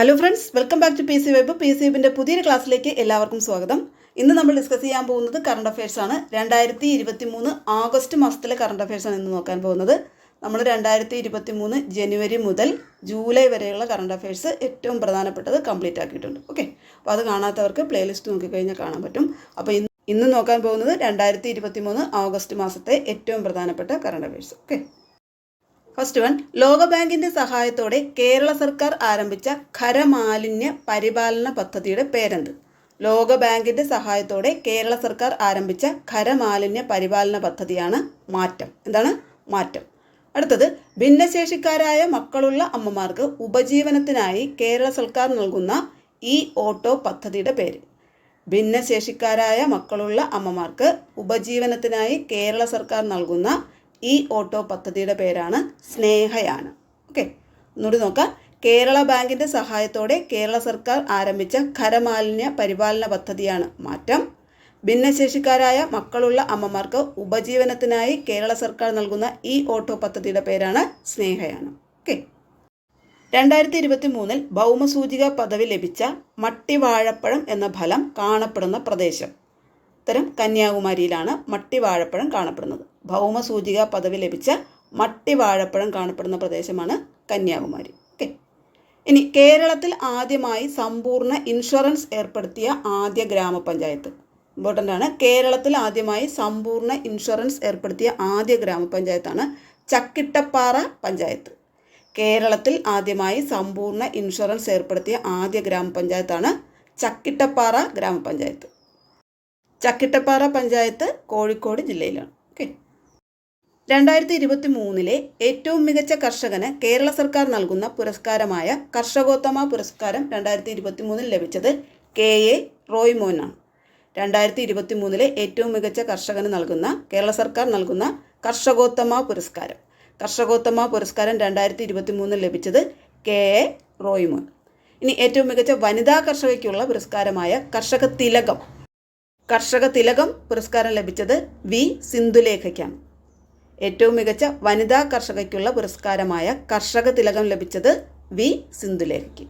Hello friends welcome back to P C web P C വെബിന്റെ പുതിയൊരു ക്ലാസ്സിലേക്ക് എല്ലാവർക്കും സ്വാഗതം. ഇന്ന് നമ്മൾ ഡിസ്കസ് ചെയ്യാൻ പോകുന്നത് കറണ്ട് അഫയേഴ്സ് ആണ്. രണ്ടായിരത്തി ഇരുപത്തി മൂന്ന് ആഗസ്റ്റ് മാസത്തിലെ കറണ്ട് അഫയേഴ്സ് ആണ് ഇന്ന് നോക്കാൻ പോകുന്നത്. നമ്മൾ രണ്ടായിരത്തി ഇരുപത്തി മൂന്ന് ജനുവരി മുതൽ ജൂലൈ വരെയുള്ള കറണ്ട് അഫയേഴ്സ് ഏറ്റവും പ്രധാനപ്പെട്ടത് കംപ്ലീറ്റ് ആക്കിയിട്ടുണ്ട്. ഓക്കെ അപ്പോൾ അത് കാണാത്തവർക്ക് പ്ലേലിസ്റ്റ് നോക്കിക്കഴിഞ്ഞാൽ കാണാൻ പറ്റും. അപ്പോൾ ഇന്ന് ഇന്ന് നോക്കാൻ പോകുന്നത് രണ്ടായിരത്തി ഇരുപത്തി മൂന്ന് ഓഗസ്റ്റ് മാസത്തെ ഏറ്റവും പ്രധാനപ്പെട്ട current affairs okay first one ലോകബാങ്കിന്റെ സഹായത്തോടെ കേരള സർക്കാർ ആരംഭിച്ച ഖരമാലിന്യ പരിപാലന പദ്ധതിയുടെ പേരെന്ത്? ലോകബാങ്കിന്റെ സഹായത്തോടെ കേരള സർക്കാർ ആരംഭിച്ച ഖരമാലിന്യ പരിപാലന പദ്ധതിയാണ് മാറ്റം. എന്താണ്? മാറ്റം. അടുത്തത് ഭിന്നശേഷിക്കാരായ മക്കളുള്ള അമ്മമാർക്ക് ഉപജീവനത്തിനായി കേരള സർക്കാർ നൽകുന്ന ഇ ഓട്ടോ പദ്ധതിയുടെ പേര്. ഭിന്നശേഷിക്കാരായ മക്കളുള്ള അമ്മമാർക്ക് ഉപജീവനത്തിനായി കേരള സർക്കാർ നൽകുന്ന ഈ ഓട്ടോ പദ്ധതിയുടെ പേരാണ് സ്നേഹയാണ് ഓക്കെ? ഒന്നുകൂടി നോക്കാം. കേരള ബാങ്കിന്റെ സഹായത്തോടെ കേരള സർക്കാർ ആരംഭിച്ച ഖരമാലിന്യ പരിപാലന പദ്ധതിയാണ് മാറ്റം. ഭിന്നശേഷിക്കാരായ മക്കളുള്ള അമ്മമാർക്ക് ഉപജീവനത്തിനായി കേരള സർക്കാർ നൽകുന്ന ഈ ഓട്ടോ പദ്ധതിയുടെ പേരാണ് സ്നേഹയാണ് ഓക്കെ? രണ്ടായിരത്തി ഇരുപത്തി മൂന്നിൽ ഭൗമസൂചിക പദവി ലഭിച്ച മട്ടിവാഴപ്പഴം എന്ന ഫലം കാണപ്പെടുന്ന പ്രദേശം. ഉത്തരം കന്യാകുമാരിയിലാണ് മട്ടിവാഴപ്പഴം കാണപ്പെടുന്നത്. ഭൗമസൂചിക പദവി ലഭിച്ച മട്ടിവാഴപ്പഴം കാണപ്പെടുന്ന പ്രദേശമാണ് കന്യാകുമാരി. ഓക്കെ ഇനി കേരളത്തിൽ ആദ്യമായി സമ്പൂർണ ഇൻഷുറൻസ് ഏർപ്പെടുത്തിയ ആദ്യ ഗ്രാമപഞ്ചായത്ത്. ഇമ്പോർട്ടന്റ് ആണ്. കേരളത്തിൽ ആദ്യമായി സമ്പൂർണ ഇൻഷുറൻസ് ഏർപ്പെടുത്തിയ ആദ്യ ഗ്രാമപഞ്ചായത്താണ് ചക്കിട്ടപ്പാറ പഞ്ചായത്ത്. കേരളത്തിൽ ആദ്യമായി സമ്പൂർണ ഇൻഷുറൻസ് ഏർപ്പെടുത്തിയ ആദ്യ ഗ്രാമപഞ്ചായത്താണ് ചക്കിട്ടപ്പാറ ഗ്രാമപഞ്ചായത്ത്. ചക്കിട്ടപ്പാറ പഞ്ചായത്ത് കോഴിക്കോട് ജില്ലയിലാണ്. ഓക്കെ രണ്ടായിരത്തി ഇരുപത്തി മൂന്നിലെ ഏറ്റവും മികച്ച കർഷകന് കേരള സർക്കാർ നൽകുന്ന പുരസ്കാരമായ കർഷകോത്തമ പുരസ്കാരം രണ്ടായിരത്തി ഇരുപത്തി മൂന്നിൽ ലഭിച്ചത് കെ എ റോയ്മോനാണ് രണ്ടായിരത്തി ഇരുപത്തി മൂന്നിലെ ഏറ്റവും മികച്ച കർഷകന് നൽകുന്ന കേരള സർക്കാർ നൽകുന്ന കർഷകോത്തമ പുരസ്കാരം. കർഷകോത്തമ പുരസ്കാരം രണ്ടായിരത്തി ഇരുപത്തി മൂന്നിൽ ലഭിച്ചത് കെ എ റോയ്മോൻ ഇനി ഏറ്റവും മികച്ച വനിതാ കർഷകയ്ക്കുള്ള പുരസ്കാരമായ കർഷക തിലകം കർഷക തിലകം പുരസ്കാരം ലഭിച്ചത് വി സിന്ധുലേഖയ്ക്കാണ്. ഏറ്റവും മികച്ച വനിതാ കർഷകയ്ക്കുള്ള പുരസ്കാരമായ കർഷക തിലകം ലഭിച്ചത് വി സിന്ധുലേഖയ്ക്ക്.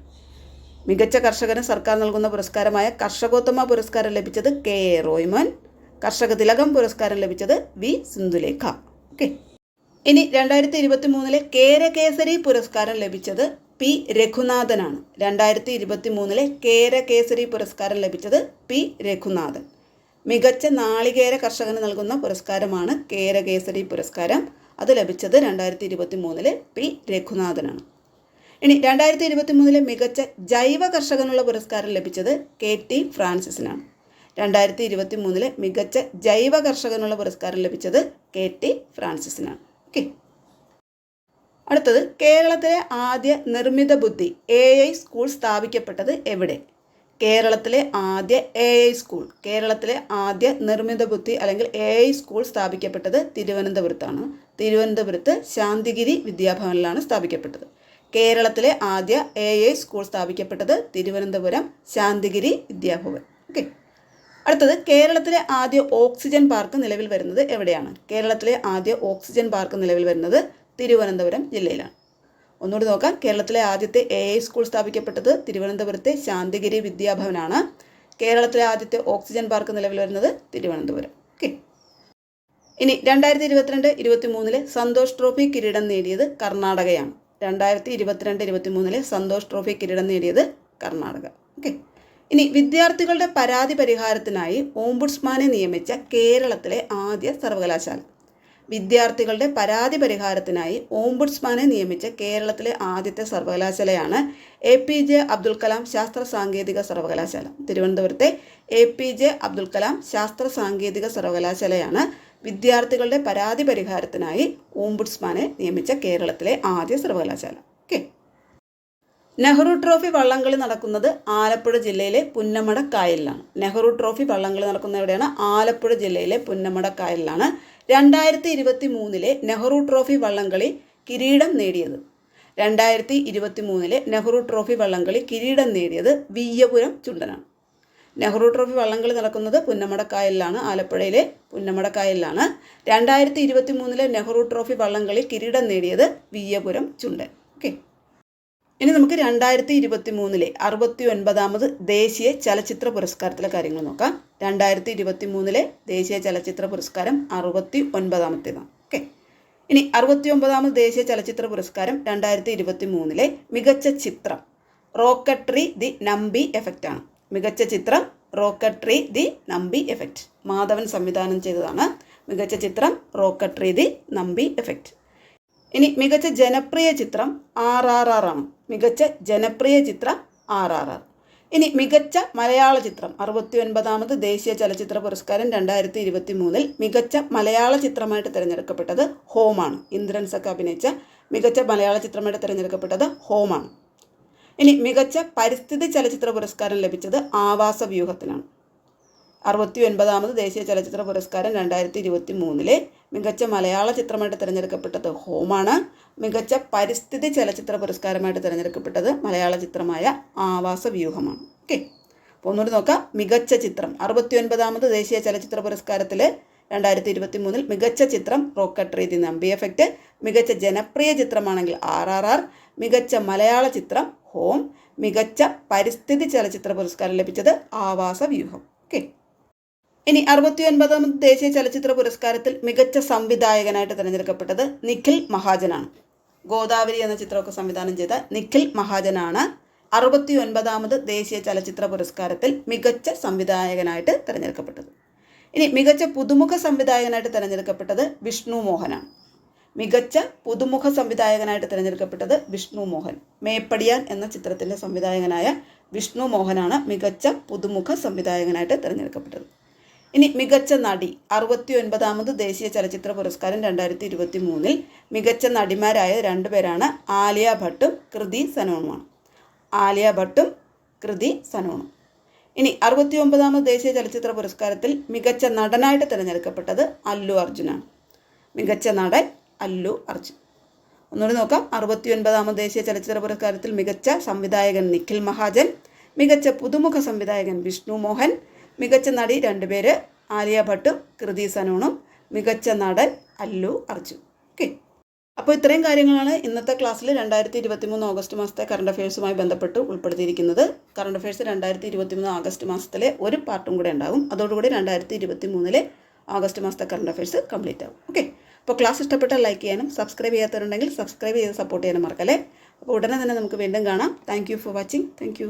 മികച്ച കർഷകന് സർക്കാർ നൽകുന്ന പുരസ്കാരമായ കർഷകോത്തമ പുരസ്കാരം ലഭിച്ചത് കെ എ റോയ്മൻ. കർഷക തിലകം പുരസ്കാരം ലഭിച്ചത് വി സിന്ധുലേഖ. ഓക്കെ. ഇനി രണ്ടായിരത്തി ഇരുപത്തി മൂന്നിലെ കേരകേസരി പുരസ്കാരം ലഭിച്ചത് പി രഘുനാഥനാണ്. രണ്ടായിരത്തി ഇരുപത്തി മൂന്നിലെ കേരകേസരി പുരസ്കാരം ലഭിച്ചത് പി രഘുനാഥൻ. മികച്ച നാളികേര കർഷകന് നൽകുന്ന പുരസ്കാരമാണ് കേരകേസരി പുരസ്കാരം. അത് ലഭിച്ചത് രണ്ടായിരത്തി ഇരുപത്തി മൂന്നിലെ പി. രഘുനാഥനാണ്. ഇനി രണ്ടായിരത്തി ഇരുപത്തി മൂന്നിലെ മികച്ച ജൈവ കർഷകനുള്ള പുരസ്കാരം ലഭിച്ചത് കെ. ടി. ഫ്രാൻസിസിനാണ്. രണ്ടായിരത്തി ഇരുപത്തി മൂന്നിലെ മികച്ച ജൈവ കർഷകനുള്ള പുരസ്കാരം ലഭിച്ചത് കെ. ടി. ഫ്രാൻസിസിനാണ്. ഓക്കെ. അടുത്തത് കേരളത്തിലെ ആദ്യ നിർമ്മിത ബുദ്ധി എ. ഐ. സ്കൂൾ സ്ഥാപിക്കപ്പെട്ടത് എവിടെ? കേരളത്തിലെ ആദ്യ എ ഐ സ്കൂൾ കേരളത്തിലെ ആദ്യ നിർമ്മിത ബുദ്ധി അല്ലെങ്കിൽ എ ഐ സ്കൂൾ സ്ഥാപിക്കപ്പെട്ടത് തിരുവനന്തപുരത്താണ്. തിരുവനന്തപുരത്ത് ശാന്തിഗിരി വിദ്യാഭവനിലാണ് സ്ഥാപിക്കപ്പെട്ടത്. കേരളത്തിലെ ആദ്യ എ ഐ സ്കൂൾ സ്ഥാപിക്കപ്പെട്ടത് തിരുവനന്തപുരം ശാന്തിഗിരി വിദ്യാഭവൻ. ഓക്കെ അടുത്തത് കേരളത്തിലെ ആദ്യ ഓക്സിജൻ പാർക്ക് നിലവിൽ വരുന്നത് എവിടെയാണ്? കേരളത്തിലെ ആദ്യ ഓക്സിജൻ പാർക്ക് നിലവിൽ വരുന്നത് തിരുവനന്തപുരം ജില്ലയിലാണ്. ഒന്നുകൂടി നോക്കാം. കേരളത്തിലെ ആദ്യത്തെ എ ഐ സ്കൂൾ സ്ഥാപിക്കപ്പെട്ടത് തിരുവനന്തപുരത്തെ ശാന്തിഗിരി വിദ്യാഭവനാണ്. കേരളത്തിലെ ആദ്യത്തെ ഓക്സിജൻ പാർക്ക് നിലവിൽ വരുന്നത് തിരുവനന്തപുരം. ഓക്കെ. ഇനി രണ്ടായിരത്തി ഇരുപത്തിരണ്ട് ഇരുപത്തി മൂന്നിലെ സന്തോഷ് ട്രോഫി കിരീടം നേടിയത് കർണാടകയാണ്. രണ്ടായിരത്തി ഇരുപത്തിരണ്ട് ഇരുപത്തി മൂന്നിലെ സന്തോഷ് ട്രോഫി കിരീടം നേടിയത് കർണാടക. ഓക്കെ. ഇനി വിദ്യാർത്ഥികളുടെ പരാതി പരിഹാരത്തിനായി ഓംബുഡ്സ്മാനെ നിയമിച്ച കേരളത്തിലെ ആദ്യ സർവകലാശാല. വിദ്യാർത്ഥികളുടെ പരാതി പരിഹാരത്തിനായി ഓംബുഡ്സ്മാനെ നിയമിച്ച കേരളത്തിലെ ആദ്യത്തെ സർവകലാശാലയാണ് A P J Abdul Kalam ശാസ്ത്ര സാങ്കേതിക സർവകലാശാല. തിരുവനന്തപുരത്തെ A P J Abdul Kalam ശാസ്ത്ര സാങ്കേതിക സർവകലാശാലയാണ് വിദ്യാർത്ഥികളുടെ പരാതി പരിഹാരത്തിനായി ഓംബുഡ്സ്മാനെ നിയമിച്ച കേരളത്തിലെ ആദ്യ സർവകലാശാല. ഓക്കെ. നെഹ്റു ട്രോഫി വള്ളംകളി നടക്കുന്നത് ആലപ്പുഴ ജില്ലയിലെ പുന്നമട കായലിലാണ്. നെഹ്റു ട്രോഫി വള്ളംകളി നടക്കുന്ന എവിടെയാണ്? ആലപ്പുഴ ജില്ലയിലെ പുന്നമട കായലിലാണ്. രണ്ടായിരത്തി ഇരുപത്തി മൂന്നിലെ നെഹ്റു ട്രോഫി വള്ളംകളി കിരീടം നേടിയത്. രണ്ടായിരത്തി ഇരുപത്തി മൂന്നിലെ നെഹ്റു ട്രോഫി വള്ളംകളി കിരീടം നേടിയത് വിയ്യപുരം ചുണ്ടനാണ്. നെഹ്റു ട്രോഫി വള്ളംകളി നടക്കുന്നത് പുന്നമടക്കായലിലാണ് ആലപ്പുഴയിലെ പുന്നമടക്കായലിലാണ്. രണ്ടായിരത്തി ഇരുപത്തി മൂന്നിലെ നെഹ്റു ട്രോഫി വള്ളംകളി കിരീടം നേടിയത് വിയ്യപുരം ചുണ്ടൻ. ഓക്കെ. ഇനി നമുക്ക് രണ്ടായിരത്തി ഇരുപത്തി മൂന്നിലെ അറുപത്തി ഒൻപതാമത് ദേശീയ ചലച്ചിത്ര പുരസ്കാരത്തിലെ കാര്യങ്ങൾ നോക്കാം. രണ്ടായിരത്തി ഇരുപത്തി മൂന്നിലെ ദേശീയ ചലച്ചിത്ര പുരസ്കാരം അറുപത്തി ഒൻപതാമത്തേതാണ് ഓക്കെ. ഇനി അറുപത്തി ഒമ്പതാമത് ദേശീയ ചലച്ചിത്ര പുരസ്കാരം രണ്ടായിരത്തി ഇരുപത്തി മൂന്നിലെ മികച്ച ചിത്രം റോക്കട്രി ദി നമ്പി എഫക്റ്റ് ആണ്. മികച്ച ചിത്രം Rocketry the Nambi effect. Madhavan സംവിധാനം ചെയ്തതാണ് മികച്ച ചിത്രം റോക്കട്രി ദി നമ്പി എഫക്റ്റ്. ഇനി മികച്ച ജനപ്രിയ ചിത്രം ആർ ആർ ആർ ആണ്. മികച്ച ജനപ്രിയ ചിത്രം ആർ ആർ ആർ. ഇനി മികച്ച മലയാള ചിത്രം അറുപത്തി ഒൻപതാമത് ദേശീയ ചലച്ചിത്ര പുരസ്കാരം രണ്ടായിരത്തി ഇരുപത്തി മൂന്നിൽ മികച്ച മലയാള ചിത്രമായിട്ട് തിരഞ്ഞെടുക്കപ്പെട്ടത് ഹോമാണ്. ഇന്ദ്രൻസ് ഒക്കെ അഭിനയിച്ച മികച്ച മലയാള ചിത്രമായിട്ട് തിരഞ്ഞെടുക്കപ്പെട്ടത് ഹോമാണ്. ഇനി മികച്ച പരിസ്ഥിതി ചലച്ചിത്ര പുരസ്കാരം ലഭിച്ചത് ആവാസ വ്യൂഹത്തിനാണ് അറുപത്തി ഒൻപതാമത് ദേശീയ ചലച്ചിത്ര പുരസ്കാരം രണ്ടായിരത്തി ഇരുപത്തി മൂന്നിലെ മികച്ച മലയാള ചിത്രമായിട്ട് തിരഞ്ഞെടുക്കപ്പെട്ടത് ഹോമാണ്. മികച്ച പരിസ്ഥിതി ചലച്ചിത്ര പുരസ്കാരമായിട്ട് തിരഞ്ഞെടുക്കപ്പെട്ടത് മലയാള ചിത്രമായ ആവാസ വ്യൂഹമാണ്. ഓക്കെ. അപ്പോൾ ഒന്നുകൂടി നോക്കാം. മികച്ച ചിത്രം. അറുപത്തി ഒൻപതാമത് ദേശീയ ചലച്ചിത്ര പുരസ്കാരത്തിൽ രണ്ടായിരത്തി ഇരുപത്തി മൂന്നിൽ മികച്ച ചിത്രം റോക്കട്രി ദി നമ്പി എഫക്റ്റ് മികച്ച ജനപ്രിയ ചിത്രമാണെങ്കിൽ ആർ ആർ ആർ. മികച്ച മലയാള ചിത്രം ഹോം. മികച്ച പരിസ്ഥിതി ചലച്ചിത്ര പുരസ്കാരം ലഭിച്ചത് ആവാസ വ്യൂഹം. ഓക്കെ. ഇനി അറുപത്തി ഒൻപതാമത് ദേശീയ ചലച്ചിത്ര പുരസ്കാരത്തിൽ മികച്ച സംവിധായകനായിട്ട് തിരഞ്ഞെടുക്കപ്പെട്ടത് നിഖിൽ മഹാജനാണ്. ഗോദാവരി എന്ന ചിത്രമൊക്കെ സംവിധാനം ചെയ്ത നിഖിൽ മഹാജനാണ് അറുപത്തി ഒൻപതാമത് ദേശീയ ചലച്ചിത്ര പുരസ്കാരത്തിൽ മികച്ച സംവിധായകനായിട്ട് തിരഞ്ഞെടുക്കപ്പെട്ടത്. ഇനി മികച്ച പുതുമുഖ സംവിധായകനായിട്ട് തിരഞ്ഞെടുക്കപ്പെട്ടത് വിഷ്ണു മോഹനാണ്. മികച്ച പുതുമുഖ സംവിധായകനായിട്ട് തിരഞ്ഞെടുക്കപ്പെട്ടത് വിഷ്ണു മോഹൻ. മേപ്പടിയാൻ എന്ന ചിത്രത്തിന്റെ സംവിധായകനായ വിഷ്ണു മോഹനാണ് മികച്ച പുതുമുഖ സംവിധായകനായിട്ട് തിരഞ്ഞെടുക്കപ്പെട്ടത്. ഇനി മികച്ച നടി അറുപത്തി ഒൻപതാമത് ദേശീയ ചലച്ചിത്ര പുരസ്കാരം രണ്ടായിരത്തി ഇരുപത്തി മൂന്നിൽ മികച്ച നടിമാരായ രണ്ടുപേരാണ് ആലിയ ഭട്ടും കൃതി സനോണുമാണ്. ആലിയ ഭട്ടും കൃതി സനോണും. ഇനി അറുപത്തി ഒമ്പതാമത് ദേശീയ ചലച്ചിത്ര പുരസ്കാരത്തിൽ മികച്ച നടനായിട്ട് തിരഞ്ഞെടുക്കപ്പെട്ടത് അല്ലു അർജുനാണ്. മികച്ച നടൻ അല്ലു അർജുൻ. ഒന്നുകൂടി നോക്കാം. അറുപത്തി ഒൻപതാമത് ദേശീയ ചലച്ചിത്ര പുരസ്കാരത്തിൽ മികച്ച സംവിധായകൻ നിഖിൽ മഹാജൻ മികച്ച പുതുമുഖ സംവിധായകൻ വിഷ്ണു മോഹൻ മികച്ച നടി രണ്ടുപേര് ആലിയ ഭട്ടും കൃതി സനോണും മികച്ച നടൻ അല്ലു അർജുൻ. ഓക്കെ അപ്പോൾ ഇത്രയും കാര്യങ്ങളാണ് ഇന്നത്തെ ക്ലാസ്സിൽ രണ്ടായിരത്തി ഇരുപത്തി മൂന്ന് ഓഗസ്റ്റ് മാസത്തെ കറണ്ട് അഫയേഴ്സുമായി ബന്ധപ്പെട്ട് ഉൾപ്പെടുത്തിയിരിക്കുന്നത്. കറണ്ട് അഫയേഴ്സ് രണ്ടായിരത്തി ഇരുപത്തി മൂന്ന് ആഗസ്റ്റ് മാസത്തിലെ ഒരു പാർട്ടും കൂടെ ഉണ്ടാകും. അതോടുകൂടി രണ്ടായിരത്തി ഇരുപത്തി മൂന്നിലെ ആഗസ്റ്റ് മാസത്തെ കറണ്ട് അഫയേഴ്സ് കംപ്ലീറ്റ് ആകും ഓക്കെ അപ്പോൾ ക്ലാസ് ഇഷ്ടപ്പെട്ടാൽ ലൈക്ക് ചെയ്യാനും സബ്സ്ക്രൈബ് ചെയ്യാത്തവരുണ്ടെങ്കിൽ സബ്സ്ക്രൈബ് ചെയ്ത് സപ്പോർട്ട് ചെയ്യാനും മറക്കല്ലേ? അപ്പോൾ ഉടനെ തന്നെ നമുക്ക് വീണ്ടും കാണാം. Thank for watching thank